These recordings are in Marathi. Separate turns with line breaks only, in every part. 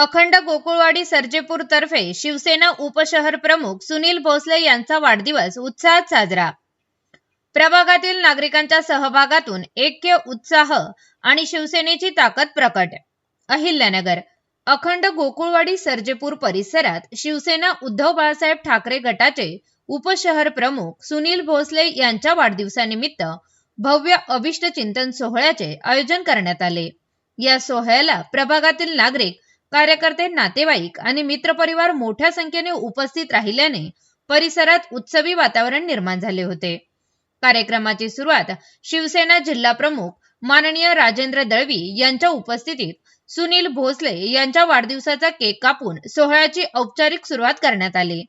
अखंड गोकुळवाडी सर्जेपूर तर्फे शिवसेना उपशहर प्रमुख सुनील भोसले यांचा वाढदिवस उत्साहात साजरा. प्रभागातील नागरिकांच्या सहभागातून ऐक्य उत्साह आणि शिवसेनेची ताकद प्रकट. अहिल्यानगर अखंड गोकुळवाडी सर्जेपूर परिसरात शिवसेना उद्धव बाळासाहेब ठाकरे गटाचे उपशहर प्रमुख सुनील भोसले यांच्या वाढदिवसानिमित्त भव्य अभिष्ट चिंतन सोहळ्याचे आयोजन करण्यात आले. या सोहळ्याला प्रभागातील नागरिक कार्यकर्ते नातेवाईक आणि मित्रपरिवार मोठ्या संख्येने उपस्थित राहिल्याने परिसरात उत्सवी वातावरण निर्माण झाले होते. कार्यक्रमाची सुरुवात शिवसेना जिल्हा प्रमुख माननीय राजेंद्र दळवी यांच्या उपस्थितीत सुनील भोसले यांच्या वाढदिवसाचा केक कापून सोहळ्याची औपचारिक सुरुवात करण्यात आली.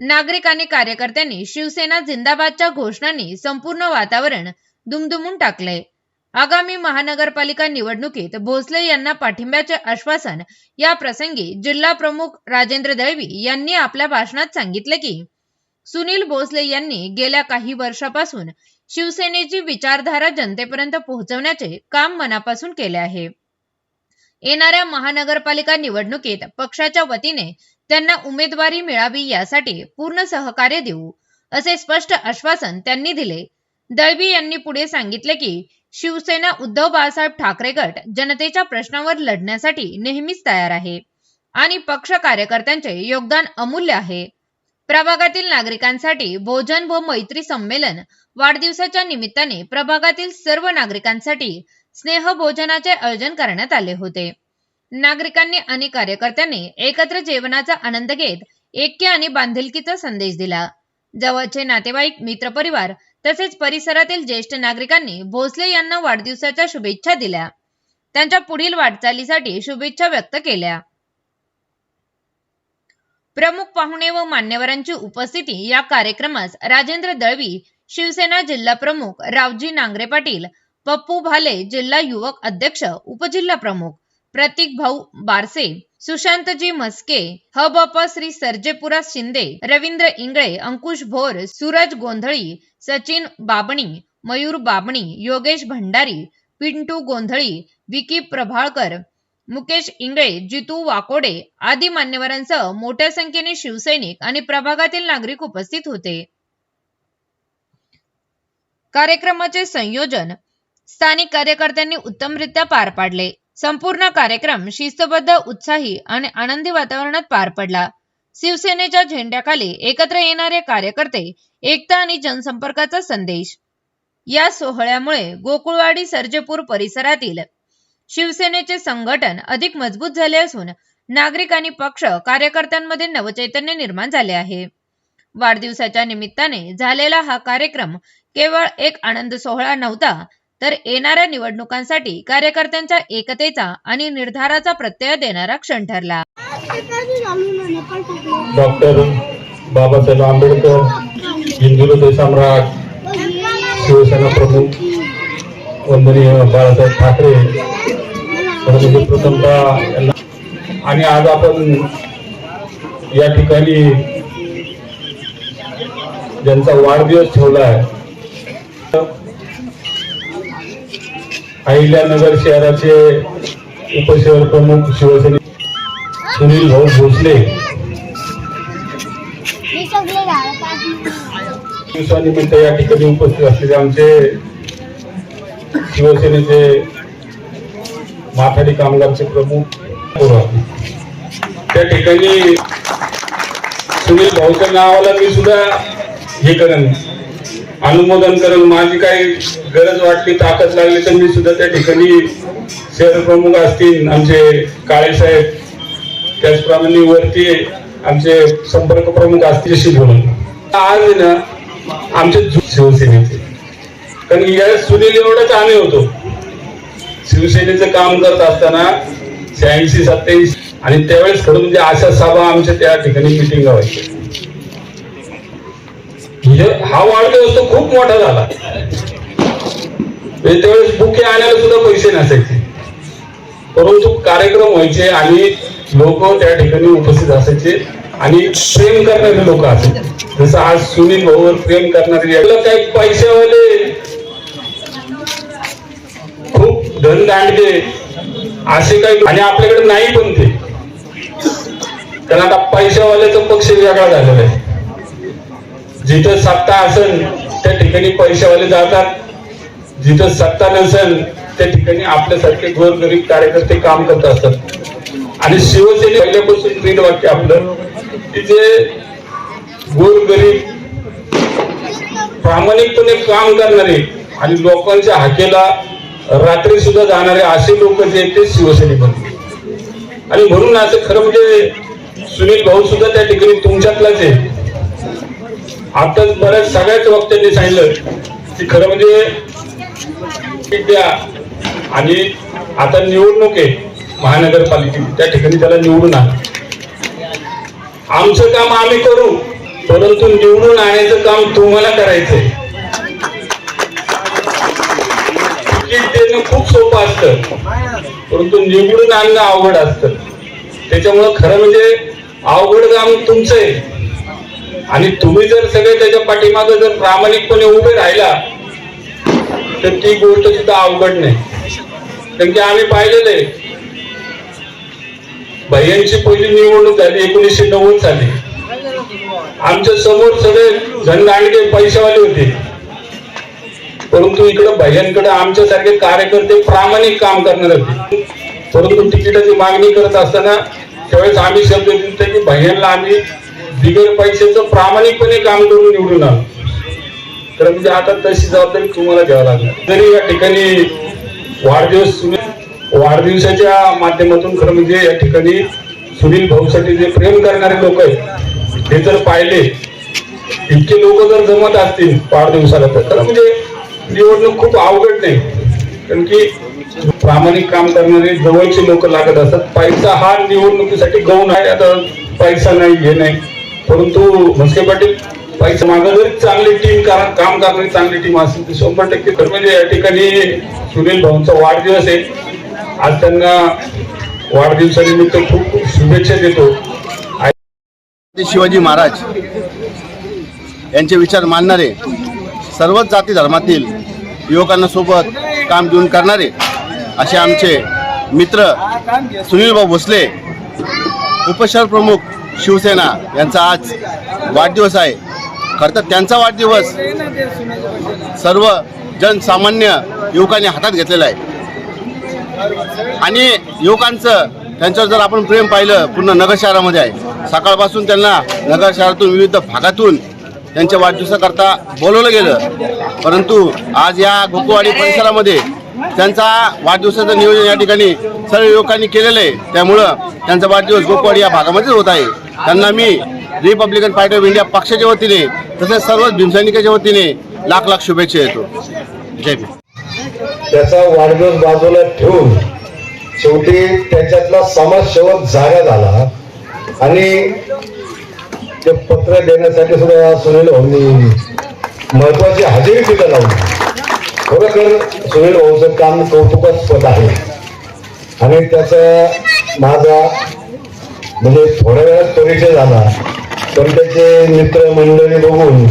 नागरिक आणि कार्यकर्त्यांनी शिवसेना जिंदाबादच्या घोषणांनी संपूर्ण वातावरण दुमदुमून टाकले. आगामी महानगरपालिका निवडणुकीत भोसले यांना पाठिंब्याचे आश्वासन या प्रसंगी जिल्हा प्रमुख राजेंद्र दळवी यांनी आपल्या भाषणात सांगितले की सुनील भोसले यांनी गेल्या काही वर्षापासून शिवसेनेची विचारधारा जनतेपर्यंत पोहोचवण्याचे काम मनापासून केले आहे. येणाऱ्या महानगरपालिका निवडणुकीत पक्षाच्या वतीने त्यांना उमेदवारी मिळावी यासाठी पूर्ण सहकार्य देऊ असे स्पष्ट आश्वासन त्यांनी दिले. दळवी यांनी पुढे सांगितले की शिवसेना उद्धव बाळासाहेब ठाकरे गट जनतेच्या प्रश्नावर लढण्यासाठी नेहमीच तयार आहे. आणि पक्ष कार्यकर्त्यांचे योगदान अमूल्य आहे. प्रभागातील नागरिकांसाठी भोजन व मैत्री संमेलन वाढदिवसाच्या निमित्ताने प्रभागातील सर्व नागरिकांसाठी स्नेह भोजनाचे आयोजन करण्यात आले होते. नागरिकांनी आणि कार्यकर्त्यांनी एकत्र जेवणाचा आनंद घेत ऐक्य आणि बांधिलकीचा संदेश दिला. जवळचे नातेवाईक मित्रपरिवार तसेच परिसरातील ज्येष्ठ नागरिकांनी भोसले यांना वाढदिवसाच्या शुभेच्छा दिल्या. त्यांच्या पुढील वाटचालीसाठी शुभेच्छा व्यक्त केल्या. प्रमुख पाहुणे व मान्यवरांची उपस्थिती या कार्यक्रमास राजेंद्र दळवी शिवसेना जिल्हा प्रमुख रावजी नांगरे पाटील पप्पू भाले जिल्हा युवक अध्यक्ष उपजिल्हा प्रमुख प्रतीक भाऊ बारसे सुशांतजी मस्के हबप श्री सर्जेपुरा शिंदे रवींद्र इंगळे अंकुश भोर सूरज गोंधळी सचिन बाबणी मयूर बाबणी योगेश भंडारी पिंटू गोंधळी विकी प्रभाळकर मुकेश इंगळे जितू वाकोडे आदी मान्यवरांसह मोठ्या संख्येने शिवसैनिक आणि प्रभागातील नागरिक उपस्थित होते. कार्यक्रमाचे संयोजन स्थानिक कार्यकर्त्यांनी उत्तमरित्या पार पाडले. संपूर्ण कार्यक्रम शिस्तबद्ध उत्साही आणि आनंदी वातावरणात पार पडला. शिवसेनेच्या झेंड्याखाली एकत्र येणारे कार्यकर्ते एकता आणि जनसंपर्काचा संदेश. या सोहळ्यामुळे गोकुळवाडी सर्जेपूर परिसरातील शिवसेनेचे संघटन अधिक मजबूत झाले असून नागरिक आणि पक्ष कार्यकर्त्यांमध्ये नवचैतन्य निर्माण झाले आहे. वाढदिवसाच्या निमित्ताने झालेला हा कार्यक्रम केवळ एक आनंद सोहळा नव्हता तर येणाऱ्या निवडणुकांसाठी कार्यकर्त्यांच्या एकतेचा आणि निर्धाराचा प्रत्यय देणारा क्षण ठरला.
डॉक्टर बाबासाहेब आंबेडकर हिंदू सम्राट शिवसेना प्रमुख वंदनीय बाळासाहेब ठाकरे म्हणजे प्रथमतः आणि आज आपण या ठिकाणी ज्यांचा वाढदिवस ठेवला आहे अहिल्यानगर शहराचे उपशहर प्रमुख शिवसेने सुनील भाऊ भोसले. दिवसानिमित्त या ठिकाणी उपस्थित असलेले आमचे शिवसेनेचे माथाडी कामगारचे प्रमुख त्या ठिकाणी सुनील भाऊच्या नावाला मी सुद्धा हे करेन अनुमोदन करून माझी काही गरज वाटली ताकद लागली तर मी सुद्धा त्या ठिकाणी शहर प्रमुख असतील आमचे काळे साहेब. त्याचप्रमाणे वरती आमचे संपर्क प्रमुख असतील अशी बोलून. आज आहे ना आमचे शिवसेनेचे. कारण या सुनील एवढंच आम्ही होतो. शिवसेनेचं काम करत असताना शहाऐंशी सत्याऐंशी आणि त्यावेळेस खरं म्हणजे अशा सभा आमच्या त्या ठिकाणी मिटिंग व्हायच्या. म्हणजे हा वाढदिवस तो खूप मोठा झाला. म्हणजे त्यावेळेस बुके आणायला सुद्धा पैसे नसायचे. परंतु कार्यक्रम व्हायचे आणि लोक त्या ठिकाणी उपस्थित असायचे आणि प्रेम करणारे लोक असायचे. जसं आज सुनील भाऊवर प्रेम करणारे याला काही पैशावाले खूप धन दांडले असे काही आणि आपल्याकडे नाही पण ते. कारण आता पैशावाल्याचा पक्ष वेगळा झालेला आहे. जिथं सत्ता असेल त्या ठिकाणी पैशावाले जातात. जिथं सत्ता नसेल त्या ठिकाणी आपल्यासारखे गोरगरीब कार्यकर्ते काम करत असतात. आणि शिवसेने पहिल्यापासून प्रिय वाक्य आपलं की जे गोरगरीब प्रामाणिकपणे काम करणारे आणि लोकांच्या हाकेला रात्री सुद्धा जाणारे असे लोक जे आहेत ते शिवसेने बनले आणि म्हणून असं खरं म्हणजे सुनील भाऊ सुद्धा त्या ठिकाणी तुमच्यातलाच आहे. आता बऱ्याच सगळ्याच वक्त्यांनी सांगितलं की खरं म्हणजे द्या आणि आता निवडणूक आहे महानगरपालिकेची. त्या ठिकाणी त्याला निवडून आणा. आमचं काम आम्ही करू परंतु निवडून आणायचं काम तुम्हाला करायचंय. तिकीट देणं खूप सोपं असतं परंतु निवडून आणणं अवघड असतं. त्याच्यामुळं खरं म्हणजे अवघड काम तुमचं आहे. आणि तुम्ही जर सगळे त्याच्या पाठीमागे जर प्रामाणिकपणे उभे राहिला तर ती गोष्ट तिथं अवघड नाही. कारण की आम्ही पाहिलेलं आहे भैयांची पहिली निवडणूक झाली एकोणीसशे नव्वद साली. आमच्यासमोर सगळे झंडांडगे पैशावाले होते. परंतु इकडे भैयांकडे आमच्यासारखे कार्यकर्ते प्रामाणिक काम करणार होते. परंतु तिकिटाची मागणी करत असताना त्यावेळेस आम्ही शब्द दिले की भैयांना आम्ही बिगर पैशाचं प्रामाणिकपणे काम करून निवडून आलो तर म्हणजे आता तशी जबाबदारी तुम्हाला घ्यावी लागणार. तरी या ठिकाणी वाढदिवस सुनील वाढदिवसाच्या माध्यमातून खरं म्हणजे या ठिकाणी सुनील भाऊसाठी जे प्रेम करणारे लोक आहेत हे जर पाहिले इतके लोक जर जमत असतील वाढदिवसाला तर. खरं म्हणजे निवडणूक खूप अवघड नाही. कारण की प्रामाणिक काम करणारे जवळचे लोक लागत असतात. पैसा हा निवडणुकीसाठी गौण आहे आता पैसा नाही हे नाही. परंतु म्हस्के पाटील पाहिजे मागं जरी चांगली टीम काम करणारी चांगली टीम असेल ती शंभर टक्के तर म्हणजे या ठिकाणी सुनील भाऊंचा वाढदिवस आहे. आज त्यांना वाढदिवसानिमित्त खूप खूप शुभेच्छा देतो.
शिवाजी महाराज यांचे विचार मानणारे सर्वच जाती धर्मातील युवकांना सोबत काम देऊन करणारे असे आमचे मित्र सुनीलभाऊ भोसले उपशहर प्रमुख शिवसेना यांचा आज वाढदिवस आहे. खरं तर त्यांचा वाढदिवस सर्व जनसामान्य युवकांनी हातात घेतलेला आहे. आणि युवकांचं त्यांच्यावर जर आपण प्रेम पाहिलं पूर्ण नगर शहरामध्ये आहे. सकाळपासून त्यांना नगर शहरातून विविध भागातून त्यांच्या वाढदिवसाकरता बोलवलं गेलं. परंतु आज या गोकुवाडी परिसरामध्ये त्यांचा वाढदिवसाचं नियोजन या ठिकाणी सर्व युवकांनी केलेलं आहे. त्यामुळं त्यांचा वाढदिवस गोकुवाडी या भागामध्येच होत आहे. त्यांना मी रिपब्लिकन पार्टी ऑफ इंडिया पक्षाच्या वतीने तसेच सर्व भीमसैनिकाच्या वतीने लाख लाख शुभेच्छा येतो जय भीम.
त्याचा वाढदिवस बाजूला ठेवून शेवटी त्याच्यातला समाजसेवक जागा झाला आणि ते पत्र देण्यासाठी सुद्धा सुनील भाऊंनी महत्वाची हजेरी तिथं लावली. खरोखर सुनील भाऊचं काम कौतुकास्पद आहे. आणि त्याचा माझा म्हणजे थोड्या वेळात परिचय झाला. पण त्याचे मित्र मंडळी बघून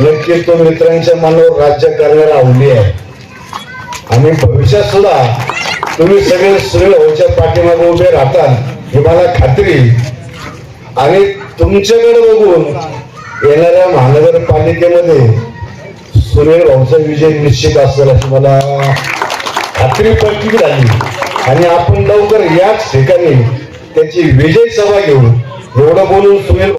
नक्कीच तो मित्रांच्या मनावर राज्य करणारा आवली आहे. आणि भविष्यात सुद्धा तुम्ही सगळे सुनील भाऊच्या पाठीमागे उभे राहता ही मला खात्री आणि तुमच्याकडे बघून येणाऱ्या महानगरपालिकेमध्ये सुनील भाऊचा विजय निश्चित असेल अशी मला खात्री पक्की झाली. आणि आपण लवकर याच ठिकाणी त्यांची विजय सभा घेऊन एवढं बोलून सुनील